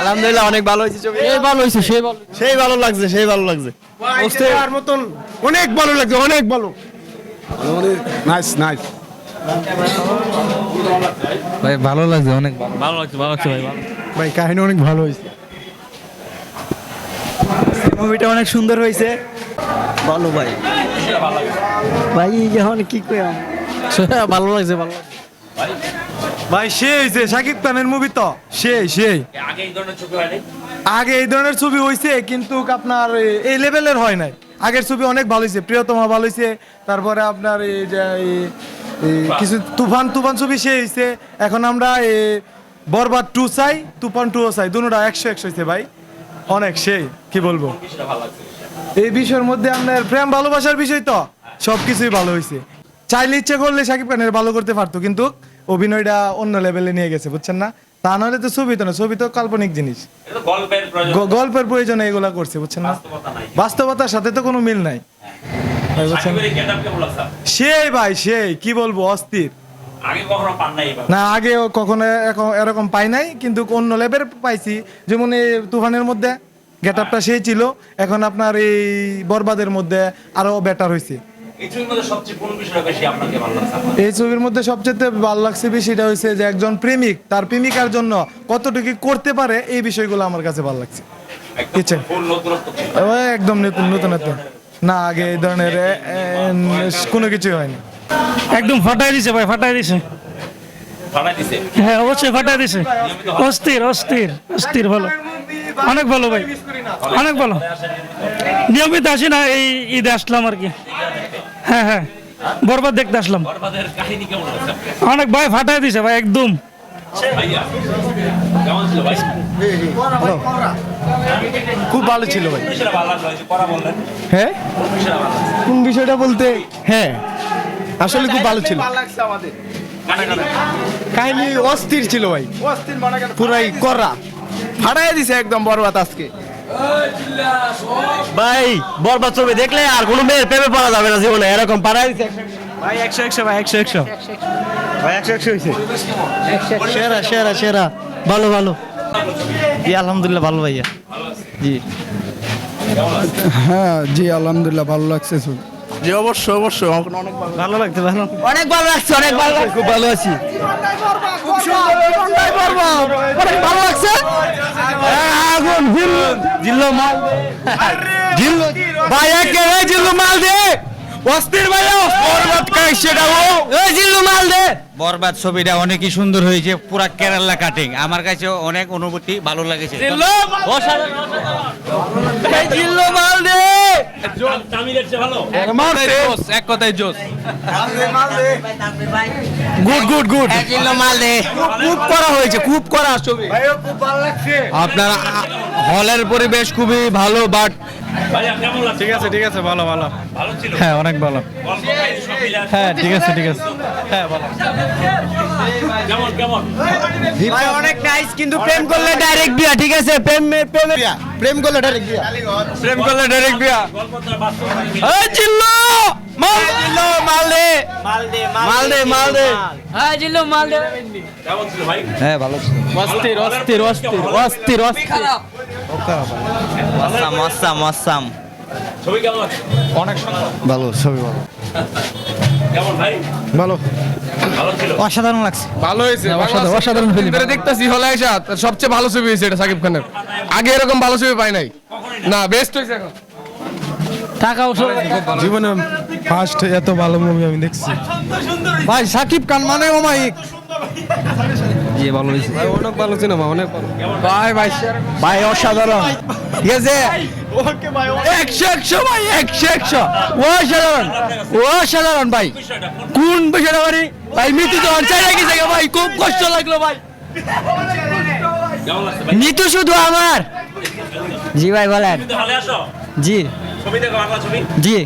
আলহামদুলিল্লাহ। অনেক ভালো হয়েছে ছবি। এই ভালো হয়েছে সেই ভালো। সেই ভালো লাগছে সেই ভালো লাগছে। আর মতন অনেক ভালো লাগছে অনেক ভালো। Nice nice. ভাই ভালো লাগছে অনেক ভালো। লাগছে ভালো লাগছে ভাই ভাই কাহিনী অনেক ভালো হয়েছে। মুভিটা অনেক সুন্দর হয়েছে। ভালো ভাই। ভাই যখন কি কইম ভালো লাগছে ভালো ভাই সে হয়েছে শাকিব খানের মুভি তো সে সেই। আগে এই ধরনের ছবি হয়েছে কিন্তু আপনার এই লেভেলের হয় নাই। আগের ছবি অনেক ভালো হয়েছে প্রিয়তমা ভালো হয়েছে তারপরে আপনার এই যে এই- এই কিছু তুফান তুফান ছবি সে হয়েছে এখন আমরা বরবাদ টু চাই তুফান টুও চাই দুটোটা একশো একশো হয়েছে ভাই। অনেক সেই কি বলব? এই বিষয়ের মধ্যে আপনার প্রেম ভালোবাসার বিষয় তো সব কিছুই ভালো হয়েছে চাইলে ইচ্ছে করলে শাকিব খানের ভালো করতে পারতো কিন্তু অভিনয়টা অন্য লেভেলে নিয়ে গেছে বুঝছেন না? তা নাহলে তো ছবি তো না ছবি তো কাল্পনিক জিনিস। গল্পের প্রয়োজন। এগুলা করছে বুঝছেন না? বাস্তবতার সাথে তো কোনো মিল নাই। লাগছে সেই ভাই সেই কি বলব অস্থির। আগে। না আগেও কখনো এরকম- এরকম পাই নাই কিন্তু অন্য লেভেল পাইছি। যেমন এই তুফানের মধ্যে গেট আপটা সেই ছিল। এখন আপনার এই বরবাদের মধ্যে আরও বেটার হয়েছে এই ছবির মধ্যে সবচেয়ে কোন বিষয়টা বেশি আপনাকে ভালো লাগছে? আপনার? এই ছবির মধ্যে সবচেয়ে ভালো লাগছে বেশিটা হয়েছে যে একজন প্রেমিক তার প্রেমিকার জন্য কতটুকু করতে পারে এই বিষয়গুলো আমার কাছে ভালো লাগছে। একদম। নতুনত্ব। নতুন নতুন নতুন না আগে এই ধরনের কোনো কিছুই হয়নি। একদম ফাটাই দিছে ভাই ফাটাই দিছে। ফাটাই দিছে? হ্যাঁ অবশ্যই ফাটাই দিছে। অস্থির অস্থির অস্থির ভালো। অনেক ভালো ভাই অনেক ভালো। নিয়মিত আসি না এই ঈদে আসলাম আর কি। হ্যাঁ হ্যাঁ। বরবাদ দেখতে আসলাম। বরবাদের কাহিনী কেমন লাগছে আপনার? অনেক ভাই ফাটাই দিছে ভাই একদম। ভাইয়া কেমন ছিল ভাই? খুব ভালো ছিল ভাই। হ্যাঁ? কোন বিষয়টা কোন বিষয়টা বলতে? হ্যাঁ। আসলে খুব ভালো ছিল। কাহিনী অস্থির ছিল ভাই। পুরাই করা। ফাটাই দিছে একদম বরবাদ আজকে। ভাই বরবাদ ছবি দেখলে আর কোনো মেয়ের প্রেমে পড়া যাবে না জীবনে এরকম পারাই ভাই একশো একশো ভাই একশো একশো। ভাই একশো একশো হয়েছে। সেরা সেরা সেরা। ভালো ভালো। জি আলহামদুলিল্লাহ ভালো ভাইয়া। জি। হ্যাঁ জি আলহামদুলিল্লাহ ভালো লাগছে জি অবশ্যই অবশ্যই। ভালো লাগছে। ভালো অনেক ভালো লাগছে অনেক ভালো লাগছে। খুব ভালো আছি। অনেক ভালো লাগছে আগুন জিল্লো মাল জিল্লো ভাই একে এই জিল্লো মাল দে। অস্থির ভাই বরবাদ কাই সেটা এই জিল্লো মাল দে। বরবাদ ছবিটা অনেকই সুন্দর হয়েছে পুরা কেরালা কাটিং আমার কাছে অনেক অনুভূতি ভালো লেগেছে। জিল্লো এই জিল্লো মাল দে। তামিলের চেয়ে ভালো এক কথায় জোস। Good good good. জিল্লো মাল দে। খুব করা হয়েছে খুব করা ছবি। আপনার হলের পরিবেশ খুবই ভালো বাট ঠিক আছে ঠিক আছে ভালো ভালো। ভালো হ্যাঁ অনেক ভালো। হ্যাঁ ঠিক আছে ঠিক আছে। হ্যাঁ ভালো কেমন কেমন? ভাই অনেক নাইস কিন্তু প্রেম করলে ডাইরেক্ট বিয়া ঠিক আছে? প্রেম প্রেম প্রেম। করলে ডাইরেক্ট বিয়া। প্রেম করলে ডাইরেক্ট বিয়া। বাস্তব এই জিল্লো মাল জিল্লো মাল দে মাল দে মাল। দে মাল দে কেমন ছিল ভাই? হ্যাঁ ভালো অস্থির অস্থির অস্থির অস্থির অস্থির। মাসাম মাসাম মাসাম ছবি কেমন লাগছে ভালো ছবি ভালো। কেমন ভাই? ভালো। ভালো অসাধারণ লাগছে। ভালো হয়েছে অসাধারণ-। দেখতেছি হলে আইসা সবচেয়ে ভালো ছবি হয়েছে এটা সাকিব খানের। আগে এরকম ভালো ছবি পাই নাই। না বেস্ট হয়েছে এখন। সব জীবনে ফার্স্ট এত ভালো মুভি আমি দেখছি। ভাই সাকিব খান মানে ওমাইক জি ভালো হয়েছে। অনেক ভালো সিনেমা অনেক ভালো। ভাই ভাই ভাই অসাধারণ। ঠিক আছে একশো একশো ভাই একশো একশো। অসাধারণ অসাধারণ ভাই। কোন বিষয়টা মানে ভাই মৃত্যু যখন চাই গেছে ভাই খুব কষ্ট লাগল ভাই। নিতু শুধু আমার। জি ভাই বলেন। তো জি। ছবি দেখো বাংলা ছবি। জি।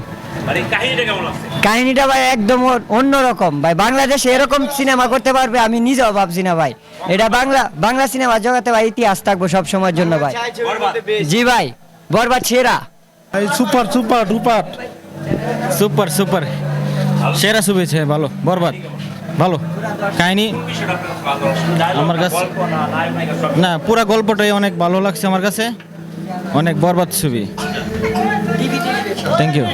কাহিনীটা লাগছে? কাহিনীটা ভাই একদম অন্যরকম। ভাই বাংলাদেশে এরকম সিনেমা করতে পারবে আমি নিজেও ভাবছি না ভাই। এটা বাংলা বাংলা সিনেমা জগতে ভাই ইতিহাস থাকব সব সময়ের জন্য ভাই। জি ভাই বরবাদ সেরা। Super super super super. Super সেরা ছবি আছে ভালো। বরবাদ। ভালো। কাহিনী? আমার কাছে- না পুরা গল্পটাই অনেক ভালো লাগছে আমার কাছে। অনেক বরবাদ ছবি। Thank you